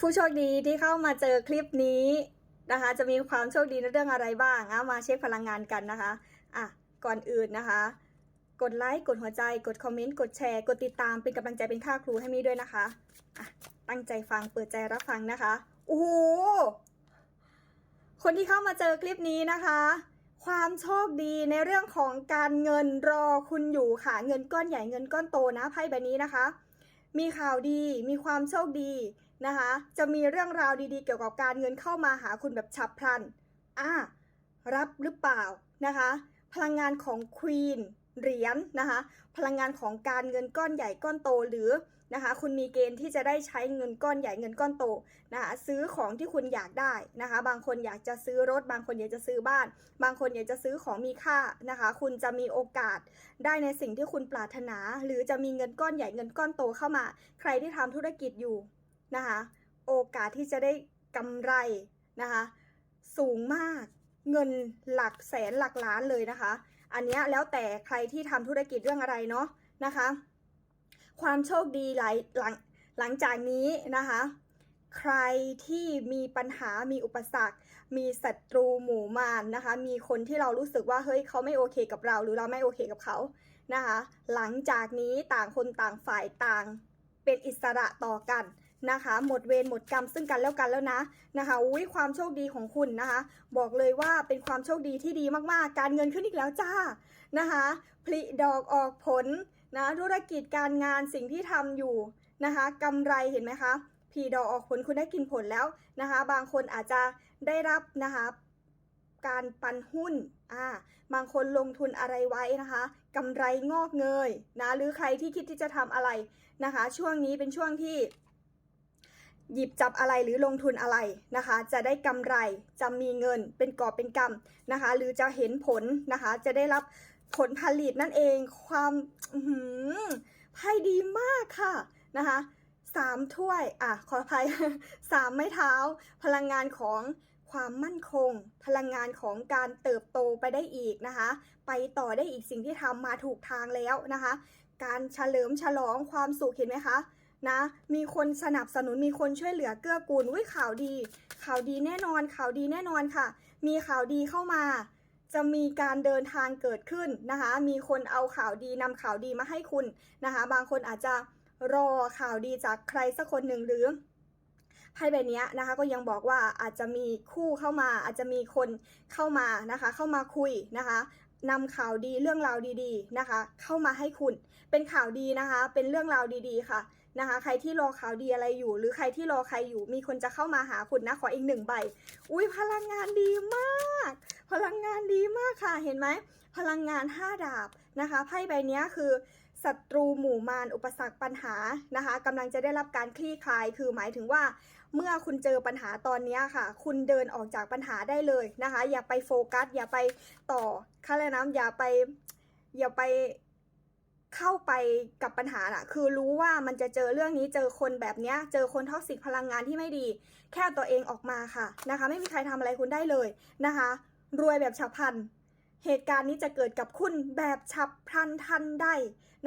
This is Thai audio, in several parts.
ผู้โชคดีที่เข้ามาเจอคลิปนี้นะคะ จะมีความโชคดีในเรื่องอะไรบ้างอะมาเช็คพลังงานกันนะคะอะก่อนอื่นนะคะ กดไลค์กดหัวใจ กดคอมเมนต์กดแชร์กดติดตามเป็นกำลังใจเป็นค่าครูให้มีด้วยนะคะอะตั้งใจฟังเปิดใจรับฟังนะคะโอ้โหคนที่เข้ามาเจอคลิปนี้นะคะ ความโชคดีในเรื่องของการเงินรอคุณอยู่ค่ะ เงินก้อนใหญ่เงินก้อนโตนะไพ่ใบนี้นะคะ มีข่าวดี มีความโชคดีนะคะ จะมีเรื่องราวดีๆ เกี่ยวกับการเงินเข้ามาหาคุณแบบฉับพลัน อ่า รับหรือเปล่านะคะ พลังงานของควีนเหรียญนะคะ พลังงานของการเงินก้อนใหญ่ก้อนโตหรือ นะคะ คุณมีเกณฑ์ที่จะได้ใช้เงินก้อนใหญ่เงินก้อนโตนะคะซื้อของที่คุณอยากได้นะคะ บางคนอยากจะซื้อรถ บางคนอยากจะซื้อบ้าน บางคนอยากจะซื้อของมีค่านะคะ คุณจะมีโอกาสได้ในสิ่งที่คุณปรารถนา หรือจะมีเงินก้อนใหญ่เงินก้อนโตเข้ามา ใครที่ทำธุรกิจอยู่นะคะ โอกาสที่จะได้กำไรนะคะ สูงมากเงินหลักแสนหลักล้านเลยนะคะ อันนี้แล้วแต่ใครที่ทำธุรกิจเรื่องอะไรเนาะนะคะ ความโชคดีหลายหลังหลังจากนี้นะคะ ใครที่มีปัญหามีอุปสรรค มีศัตรูหมู่มารนะคะ มีคนที่เรารู้สึกว่าเฮ้ยเขาไม่โอเคกับเรา หรือเราไม่โอเคกับเขานะคะ หลังจากนี้ต่างคนต่างฝ่ายต่างเป็นอิสระต่อกันนะคะหมดเวรหมดกรรมซึ่งกันแล้วกันแล้วนะนะคะอุ้ยความโชคดีของคุณนะคะ บอกเลยว่าเป็นความโชคดีที่ดีมากๆ การเงินขึ้นอีกแล้วจ้านะคะผลิดอกออกผล นะธุรกิจการงานสิ่งที่ทำอยู่นะคะกำไรเห็นไหมคะผลิดอกออกผลคุณได้กินผลแล้วนะคะ บางคนอาจจะได้รับนะคะการปันหุ้นอ่าบางคนลงทุนอะไรไว้นะคะกำไรงอกเงยนะหรือใครที่คิดที่จะทำอะไรนะคะ ช่วงนี้เป็นช่วงที่ หยิบจับอะไรหรือลงทุนอะไรนะคะ จะได้กำไรจะมีเงินเป็นกอบเป็นกำนะคะ หรือจะเห็นผลนะคะ จะได้รับ ผลผลิตนั่นเองความหือไพ่ดีมากค่ะนะคะสามถ้วยอะขออภัยสามไม้เท้า พลังงานของความมั่นคง พลังงานของการเติบโตไปได้อีกนะคะ ไปต่อได้อีกสิ่งที่ทำมาถูกทางแล้วนะคะ การเฉลิมฉลองความสุขเห็นไหมคะนะมีคนสนับสนุนมีคนช่วยเหลือเกื้อกูลวิข่าวดี ข่าวดีแน่นอนข่าวดีแน่นอนค่ะ มีข่าวดีเข้ามา จะมีการเดินทางเกิดขึ้นนะคะ มีคนเอาข่าวดีนำข่าวดีมาให้คุณนะคะ บางคนอาจจะรอข่าวดีจากใครสักคนหนึ่งหรือไพ่ใบนี้นะคะก็ยังบอกว่าอาจจะมีคู่เข้ามา อาจจะมีคนเข้ามานะคะ เข้ามาคุยนะคะนำข่าวดีเรื่องราวดีๆนะคะ เข้ามาให้คุณ เป็นข่าวดีนะคะ เป็นเรื่องราวดีๆค่ะนะคะ ใครที่รอข่าวดีอะไรอยู่ หรือใครที่รอใครอยู่ มีคนจะเข้ามาหาคุณนะขออีกหนึ่งใบ อุ้ยพลังงานดีมาก พลังงานดีมากค่ะเห็นไหมพลังงาน 5 ดาบนะคะไพ่ใบนี้คือศัตรูหมู่มารอุปสรรคปัญหานะคะกำลังจะได้รับการคลี่คลายคือหมายถึงว่า เมื่อคุณเจอปัญหาตอนนี้ค่ะ คุณเดินออกจากปัญหาได้เลยนะคะ อย่าไปโฟกัส อย่าไปต่อค่าแรงน้ำอย่าไปอย่าไปเข้าไปกับปัญหาน่ะคือรู้ว่ามันจะเจอเรื่องนี้เจอคนแบบเนี้ยเจอคนท็อกซิกพลังงานที่ไม่ดี แค่ตัวเองออกมาค่ะนะคะ ไม่มีใครทำอะไรคุณได้เลยนะคะ รวยแบบฉับพลัน เหตุการณ์นี้จะเกิดกับคุณแบบฉับพลันทันได้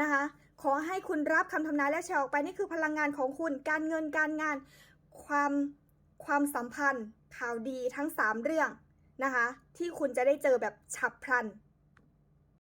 นะคะ ขอให้คุณรับคำทำนายและแชร์ออกไปนี่คือพลังงานของคุณ การเงินการงาน ความความสัมพันธ์ ข่าวดีทั้ง 3 เรื่องนะคะ ที่คุณจะได้เจอแบบฉับพลัน